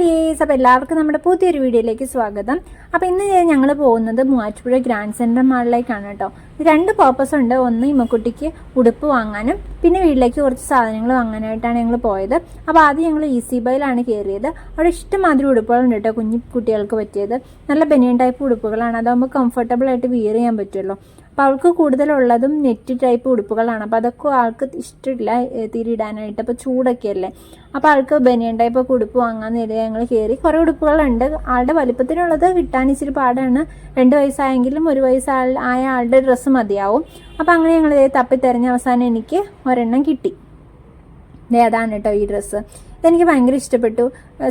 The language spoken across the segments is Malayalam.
ഡേയ്സ് അപ്പോൾ എല്ലാവർക്കും നമ്മുടെ പുതിയൊരു വീഡിയോയിലേക്ക് സ്വാഗതം. അപ്പോൾ ഇന്ന് ഞങ്ങൾ പോകുന്നത് മൂവാറ്റുപുഴ ഗ്രാൻഡ് സെന്റർ മാളിലേക്കാണ് കേട്ടോ. രണ്ട് പർപ്പസ് ഉണ്ട്. ഒന്ന് ഇമ്മക്കുട്ടിക്ക് ഉടുപ്പ് വാങ്ങാനും പിന്നെ വീട്ടിലേക്ക് കുറച്ച് സാധനങ്ങൾ വാങ്ങാനായിട്ടാണ് ഞങ്ങൾ പോയത്. അപ്പോൾ ആദ്യം ഞങ്ങൾ ഈസി ബൈയിലാണ് കയറിയത് അവിടെ ഇഷ്ടമാതിരി ഉടുപ്പുകളുണ്ട് കേട്ടോ കുഞ്ഞു കുട്ടികൾക്ക് പറ്റിയത്. നല്ല ബനിയൻ ടൈപ്പ് ഉടുപ്പുകളാണ്. അതാകുമ്പോൾ കംഫർട്ടബിൾ ആയിട്ട് വിയർ ചെയ്യാൻ പറ്റുമല്ലോ അപ്പോൾ അവൾക്ക് കൂടുതലുള്ളതും നെറ്റ് ടൈപ്പ് ഉടുപ്പുകളാണ്. അപ്പോൾ അതൊക്കെ ആൾക്ക് ഇഷ്ടമില്ല തിരിയിടാനായിട്ട്. അപ്പോൾ ചൂടൊക്കെ അല്ലേ അപ്പോൾ ആൾക്ക് ബനിയൻ ടൈപ്പ് ഒക്കെ ഉടുപ്പ് വാങ്ങാൻ നേരെ ഞങ്ങൾ കയറി കുറേ ഉടുപ്പുകളുണ്ട്. ആളുടെ വലിപ്പത്തിനുള്ളത് കിട്ടാൻ ഇച്ചിരി പാടാണ്. രണ്ട് വയസ്സായെങ്കിലും ഒരു വയസ്സായ ആയ ആളുടെ ഡ്രസ്സ് മതിയാവും. അപ്പോൾ അങ്ങനെ ഞങ്ങൾ തപ്പി തിരഞ്ഞ അവസാനം എനിക്ക് ഒരെണ്ണം കിട്ടി. അതാണ് കേട്ടോ ഈ ഡ്രസ്സ്. ഇതെനിക്ക് ഭയങ്കര ഇഷ്ടപ്പെട്ടു.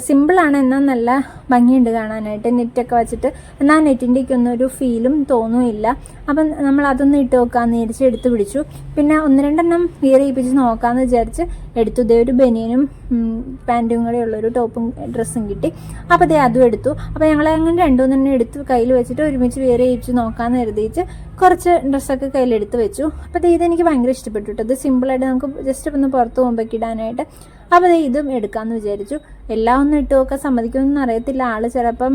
സിമ്പിളാണ് എന്നാൽ നല്ല ഭംഗിയുണ്ട് കാണാനായിട്ട്. നെറ്റൊക്കെ വെച്ചിട്ട്. എന്നാൽ നെറ്റിന്റെയൊക്കെ ഒന്നും ഒരു ഫീലും തോന്നുമില്ല അപ്പം നമ്മൾ അതൊന്ന് ഇട്ട് നോക്കാമെന്ന് വിചാരിച്ച് എടുത്ത് പിടിച്ചു. പിന്നെ ഒന്ന് രണ്ടെണ്ണം വിയർ ചെയ്യിപ്പിച്ച് നോക്കാമെന്ന് വിചാരിച്ച് എടുത്തു. ഇതേ ഒരു ബനിയനും പാന്റും കൂടെ ഉള്ളൊരു ടോപ്പും ഡ്രസ്സും കിട്ടി. അപ്പോൾ അതേ അതും എടുത്തു. അപ്പോൾ ഞങ്ങൾ അങ്ങനെ രണ്ടും തന്നെ എടുത്ത് കയ്യിൽ വെച്ചിട്ട് ഒരുമിച്ച് വിയർ ഇപ്പിച്ച് നോക്കാമെന്ന് കരുതിയിട്ട് കുറച്ച് ഡ്രസ്സൊക്കെ കയ്യിലെടുത്ത് വെച്ചു. അപ്പോൾ ഇത് എനിക്ക് ഭയങ്കര ഇഷ്ടപ്പെട്ടു കേട്ടോ ഇത് സിമ്പിളായിട്ട് നമുക്ക് ജസ്റ്റ് ഒന്ന് പുറത്ത് പോകുമ്പോൾ ഇടാനായിട്ട്. അപ്പോൾ ഇതും എടുക്കാമെന്ന് വിചാരിച്ചു. എല്ലാം ഒന്നും ഇട്ട് നോക്കാൻ സമ്മതിക്കുമെന്ന് അറിയത്തില്ല. ആൾ ചിലപ്പം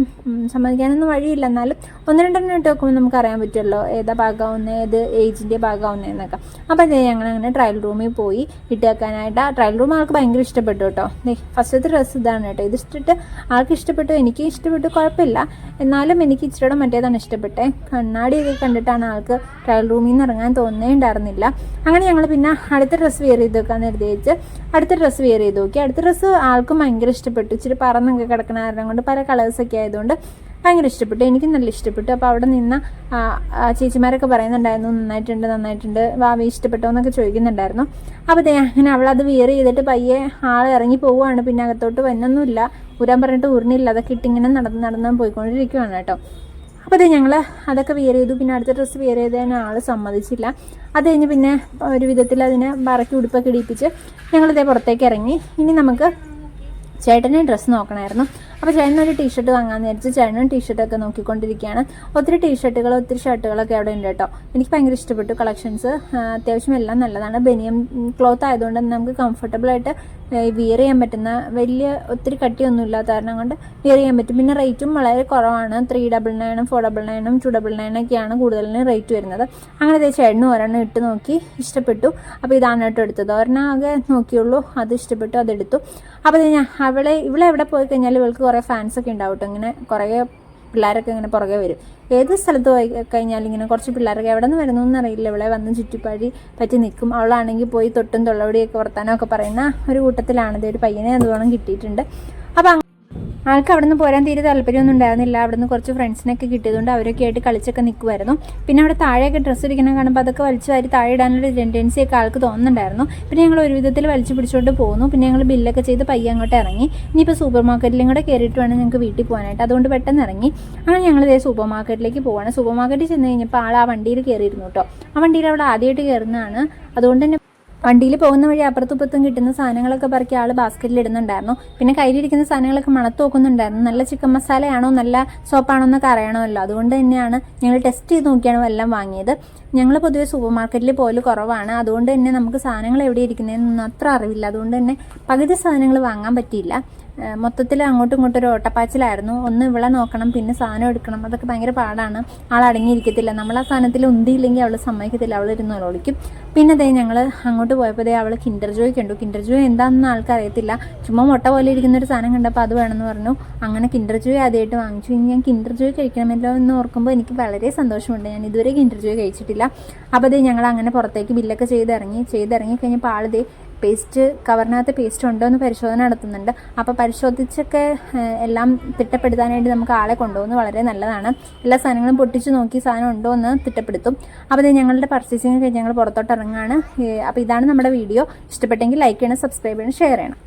സമ്മതിക്കാനൊന്നും വഴിയില്ല. എന്നാലും ഒന്ന് രണ്ടെണ്ണം ഇട്ട് നോക്കുമ്പോൾ നമുക്ക് അറിയാൻ പറ്റുമല്ലോ ഏതാ ഭാഗമാവുന്നത് ഏത് ഏജിന്റെ ഭാഗമാവുന്നതെന്നൊക്കെ അപ്പോൾ അതേ ഞങ്ങൾ അങ്ങനെ ട്രയൽ റൂമിൽ പോയി ഇട്ട് വെക്കാനായിട്ട് ആ ട്രയൽ റൂം ആൾക്ക് ഭയങ്കര ഇഷ്ടപ്പെട്ടു കേട്ടോ. ഫസ്റ്റത്തെ ഡ്രസ്സ് ഇതാണ് കേട്ടോ. ഇത് ഇഷ്ടപ്പെട്ട് ആൾക്ക് ഇഷ്ടപ്പെട്ടു എനിക്ക് ഇഷ്ടപ്പെട്ടു കുഴപ്പമില്ല. എന്നാലും എനിക്ക് ഇച്ചിരിയുടെ മറ്റേതാണ് ഇഷ്ടപ്പെട്ടെ. കണ്ണാടിയൊക്കെ കണ്ടിട്ടാണ് ആൾക്ക് ട്രയൽ റൂമിൽ നിന്ന് ഇറങ്ങാൻ തോന്നേ ഉണ്ടായിരുന്നില്ല. അങ്ങനെ ഞങ്ങൾ പിന്നെ അടുത്ത ഡ്രസ്സ് വെയർ ചെയ്ത് വെക്കാൻ എഴുതി വെച്ച് അടുത്ത ഡ്രസ്സ് വെയർ ചെയ്ത് നോക്കി. അടുത്ത ഡ്രസ്സ് ആൾക്കും ഭയങ്കര ഇഷ്ടപ്പെട്ടു. ഇച്ചിരി പറന്നൊക്കെ കിടക്കുന്ന കാരണം കൊണ്ട് പല കളേഴ്സൊക്കെ ആയതുകൊണ്ട് ഭയങ്കര ഇഷ്ടപ്പെട്ടു. എനിക്ക് നല്ല ഇഷ്ടപ്പെട്ടു. അപ്പോൾ അവിടെ നിന്ന് ചേച്ചിമാരൊക്കെ പറയുന്നുണ്ടായിരുന്നു നന്നായിട്ടുണ്ട് നന്നായിട്ടുണ്ട്. ഭാവി ഇഷ്ടപ്പെട്ടോ എന്നൊക്കെ ചോദിക്കുന്നുണ്ടായിരുന്നു. അപ്പോൾ അങ്ങനെ അവളത് വിയർ ചെയ്തിട്ട് പയ്യെ ആൾ ഇറങ്ങി പോവുകയാണ്. പിന്നെ അകത്തോട്ട് വന്നൊന്നുമില്ല. ഊരാൻ പറഞ്ഞിട്ട് ഊരിനില്ല. അതൊക്കെ ഇട്ടിങ്ങനെ നടന്ന് നടന്ന് പോയിക്കൊണ്ടിരിക്കുകയാണ് കേട്ടോ. അപ്പോൾ അതെ ഞങ്ങൾ അതൊക്കെ വിയർ ചെയ്തു. പിന്നെ അടുത്ത ഡ്രസ്സ് വിയർ ചെയ്തതിന് ആൾ സമ്മതിച്ചില്ല. അത് കഴിഞ്ഞ് പിന്നെ ഒരു വിധത്തിൽ അതിനെ വറക്കി ഉടുപ്പൊക്കെ ഇടിപ്പിച്ച് ഞങ്ങളിതേ പുറത്തേക്ക് ഇറങ്ങി. ഇനി നമുക്ക് ചേട്ടനെ ഡ്രസ്സ് നോക്കണമായിരുന്നു അപ്പോൾ ചേട്ടൻ ഒരു ടീഷർട്ട് വാങ്ങാമെന്ന് വിചാരിച്ച് ചേട്ടനും ടീഷർട്ടൊക്കെ നോക്കിക്കൊണ്ടിരിക്കുകയാണ്. ഒത്തിരി ടീഷർട്ടുകൾ ഒത്തിരി ഷർട്ടുകളൊക്കെ അവിടെ ഉണ്ട് കേട്ടോ. എനിക്ക് ഭയങ്കര ഇഷ്ടപ്പെട്ടു കളക്ഷൻസ്. അത്യാവശ്യം എല്ലാം നല്ലതാണ്. ബനിയം ക്ലോത്ത് ആയതുകൊണ്ട് നമുക്ക് കംഫർട്ടബിൾ ആയിട്ട് വിയർ ചെയ്യാൻ പറ്റുന്ന വലിയ ഒത്തിരി കട്ടിയൊന്നും ഇല്ലാത്ത കാരണം കൊണ്ട് വിയർ ചെയ്യാൻ പറ്റും. പിന്നെ റേറ്റും വളരെ കുറവാണ്. ത്രീ ഡബിൾ നയനും ഫോർ ഡബിൾ നയനും ടു ഡബിൾ നയനൊക്കെയാണ് കൂടുതലിന് റേറ്റ് വരുന്നത്. അങ്ങനെ ഇതേ ചേട്ടനും ഒരെണ്ണം ഇട്ട് നോക്കി ഇഷ്ടപ്പെട്ടു. അപ്പോൾ ഇതാണ് കേട്ടോ എടുത്തത്. ഒരെണ്ണം ആകെ നോക്കിയുള്ളൂ. അത് ഇഷ്ടപ്പെട്ടു അതെടുത്തു അപ്പോൾ ഞാൻ അവളെ ഇവിടെ എവിടെ പോയി കഴിഞ്ഞാൽ ഇവൾക്ക് കുറേ ഫാൻസ് ഒക്കെ ഉണ്ടാവും ഇങ്ങനെ കുറേ പിള്ളേരൊക്കെ ഇങ്ങനെ പുറകെ വരും. ഏത് സ്ഥലത്ത് പോയി കഴിഞ്ഞാൽ ഇങ്ങനെ കുറച്ച് പിള്ളേരൊക്കെ എവിടെ നിന്ന് വരുന്നു എന്നറിയില്ല. ഇവിടെ വന്ന് ചുറ്റിപ്പാടി പറ്റി നിൽക്കും. അവളാണെങ്കിൽ പോയി തൊട്ടും തൊള്ളവടിയൊക്കെ വർത്താനമൊക്കെ പറയുന്ന ഒരു കൂട്ടത്തിലാണിത് ഒരു പയ്യനെ അതുവേണം കിട്ടിയിട്ടുണ്ട്. അപ്പം ആൾക്ക് അവിടെ നിന്ന് പോരാൻ തീരെ താല്പര്യമൊന്നും ഉണ്ടായിരുന്നില്ല. അവിടെ നിന്ന് കുറച്ച് ഫ്രണ്ട്സിനൊക്കെ കിട്ടിയതുകൊണ്ട് അവരൊക്കെ ആയിട്ട് കളിച്ചൊക്കെ നിൽക്കുമായിരുന്നു പിന്നെ അവിടെ താഴെയൊക്കെ ഡ്രസ്സ് ഇരിക്കണം കാണുമ്പോൾ അതൊക്കെ വലിച്ചു വാരി താഴെ ഇടാനുള്ള ടെൻഡൻസി ഒക്കെ ആൾക്ക് തോന്നുന്നുണ്ടായിരുന്നു. പിന്നെ ഞങ്ങൾ ഒരു വിധത്തിൽ വലിച്ചു പിടിച്ചുകൊണ്ട് പോകുന്നു പിന്നെ ഞങ്ങൾ ബില്ലൊക്കെ ചെയ്ത് പയ്യെ അങ്ങോട്ട് ഇറങ്ങി. ഇനിയിപ്പോൾ സൂപ്പർ മാർക്കറ്റിലും കൂടെ കയറിയിട്ട് വേണം ഞങ്ങൾക്ക് വീട്ടിൽ പോകാനായിട്ട്. അതുകൊണ്ട് പെട്ടെന്ന് ഇറങ്ങി. അങ്ങനെ ഞങ്ങൾ ഇതേ സൂപ്പർ മാർക്കറ്റിലേക്ക് പോവാണ്. സൂപ്പർ മാർക്കറ്റിൽ ചെന്ന് കഴിഞ്ഞപ്പോൾ ആൾ ആ വണ്ടിയിൽ കയറിയിരുന്നു കേട്ടോ. ആ വണ്ടിയിൽ അവിടെ ആദ്യമായിട്ട് കയറുന്നതാണ് അതുകൊണ്ട് തന്നെ വണ്ടിയിൽ പോകുന്ന വഴി അപ്പുറത്തും ഇപ്പുറത്തും കിട്ടുന്ന സാധനങ്ങളൊക്കെ പറക്കി ആൾ ബാസ്ക്കറ്റിൽ ഇടുന്നുണ്ടായിരുന്നു. പിന്നെ കയ്യിലിരിക്കുന്ന സാധനങ്ങളൊക്കെ മണത്ത് നോക്കുന്നുണ്ടായിരുന്നു. നല്ല ചിക്കൻ മസാലയാണോ നല്ല സോപ്പാണോ എന്നൊക്കെ അറിയണമല്ലോ. അതുകൊണ്ട് തന്നെയാണ് ഞങ്ങൾ ടെസ്റ്റ് ചെയ്ത് നോക്കിയാണ് എല്ലാം വാങ്ങിയത്. ഞങ്ങൾ പൊതുവേ സൂപ്പർ മാർക്കറ്റിൽ പോൽ കുറവാണ്. അതുകൊണ്ട് തന്നെ നമുക്ക് സാധനങ്ങൾ എവിടെ ഇരിക്കുന്നതെന്നൊന്നും അത്ര അറിവില്ല. അതുകൊണ്ട് തന്നെ പകുതി സാധനങ്ങൾ വാങ്ങാൻ പറ്റിയില്ല. മൊത്തത്തിൽ അങ്ങോട്ടും ഇങ്ങോട്ടും ഒരു ഓട്ടപ്പാച്ചിലായിരുന്നു. ഒന്ന് ഇവിടെ നോക്കണം പിന്നെ സാധനം എടുക്കണം. അതൊക്കെ ഭയങ്കര പാടാണ്. ആൾ അടങ്ങിയിരിക്കത്തില്ല. നമ്മൾ ആ സാധനത്തിൽ ഉന്തിയില്ലെങ്കിൽ അവൾ സമ്മതിക്കത്തില്ല. അവൾ ഇരുന്ന് ഒളിക്കും പിന്നെ അതേ ഞങ്ങൾ അങ്ങോട്ട് പോയപ്പോൾ ദേ അവൾ കിൻഡർ കണ്ടു. കിൻഡർ എന്താണെന്ന് ആൾക്കറിയത്തില്ല ചുമ്മാ മുട്ട പോലെ ഇരിക്കുന്ന ഒരു സാധനം കണ്ടപ്പോൾ അത് വേണമെന്ന് പറഞ്ഞു. അങ്ങനെ കിൻഡർ ജോയ് ആദ്യമായിട്ട് വാങ്ങിച്ചു. ഇനി ഞാൻ കിൻഡർ ജോയ് കഴിക്കണമല്ലോ എന്ന് ഓർക്കുമ്പോൾ എനിക്ക് വളരെ സന്തോഷമുണ്ട്. ഞാൻ ഇതുവരെ കിൻഡർ ജോയ് കഴിച്ചിട്ടില്ല. അപ്പോൾ അതേ ഞങ്ങൾ അങ്ങനെ പുറത്തേക്ക് ബില്ലൊക്കെ ചെയ്തിറങ്ങി. ചെയ്തിറങ്ങി കഴിഞ്ഞപ്പോൾ ആളിതേ പേസ്റ്റ് കവറിനകത്ത് പേസ്റ്റ് ഉണ്ടോ എന്ന് പരിശോധന നടത്തുന്നുണ്ട്. അപ്പോൾ പരിശോധിച്ചൊക്കെ എല്ലാം തിട്ടപ്പെടുത്താനായിട്ട് നമുക്ക് ആളെ കൊണ്ടുപോകുന്നത് വളരെ നല്ലതാണ്. എല്ലാ സാധനങ്ങളും പൊട്ടിച്ച് നോക്കി സാധനം ഉണ്ടോ എന്ന് തിട്ടപ്പെടുത്തും. അപ്പോൾ ഇത് ഞങ്ങളുടെ പർച്ചേസിങ് കഴിഞ്ഞ് ഞങ്ങൾ പുറത്തോട്ട് ഇറങ്ങുകയാണ് അപ്പോൾ ഇതാണ് നമ്മുടെ വീഡിയോ ഇഷ്ടപ്പെട്ടെങ്കിൽ ലൈക്ക് ചെയ്യണം സബ്സ്ക്രൈബ് ചെയ്യണം ഷെയർ ചെയ്യണം.